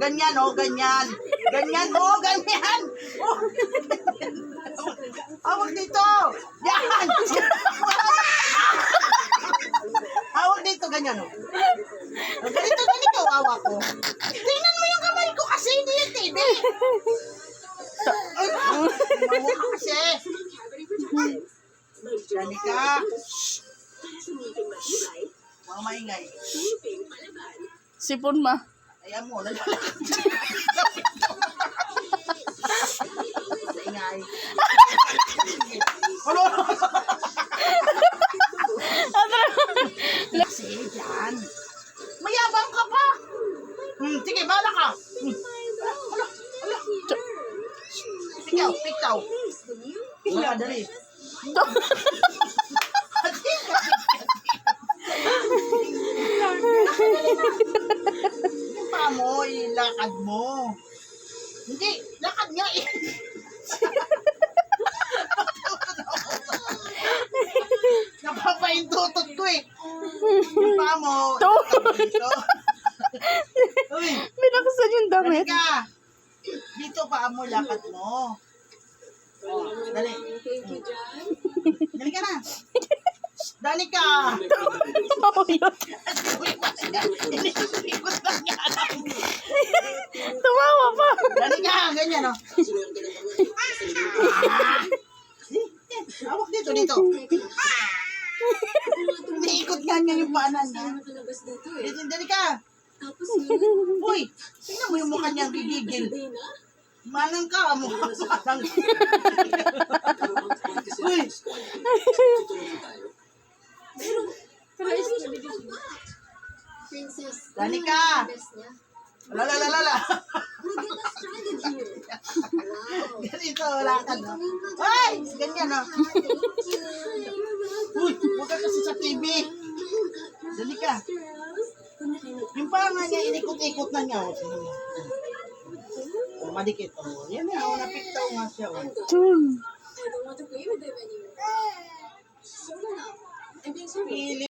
Ganyan, oh, ganyan. Ganyan, oh, ganyan. Oh. Hawak dito. Yan. Hawak dito, ganyan, oh. Oh, Ganito, ganito, hawak ko. Tingnan mo yung kamay ko kasi hindi yung TV. Ay, hawak ka kasi. Dali ka. Mga maingay. Sipon ma. Ayan mo, naglalakad. Ingay. Ano? Kasi yan. Mayabang ka pa. Hmm, sige, bala ka. Hmm. Ala, ala. Pikaw, pikaw. Wala, dali. mo, ilakad mo. Hindi, lakad nga eh. Napapaintutot ko eh. Yung pa mo, ilakad dito. Uy, Binakasan yung dali damit. ka. Dito pa mo, lakad mo. Oh, dali. Dali ka na. Dali ka. Oo, yun. Inikot na nga lang. Tumawa pa. Ka, ganyan oh. Ah! Hawak dito, dito. Iniikot nga niya yung paanan niya. Dito, dali ka. Uy, tingnan mo yung mukha niya gigigil. Manang ka, mukha manang. Uy, Princess. dali ka. Lala, lala, lala. Wala ka no. Ay, ganyan oh. Uy, huwag ka kasi sa TV. Dali ka. Yung pa nga niya, inikot-ikot na niya. Oh. Oh, madikit. Oh, yan na, oh, napiktaw nga siya. Oh. Chun. I don't want to play with them anymore. So na. I'm being so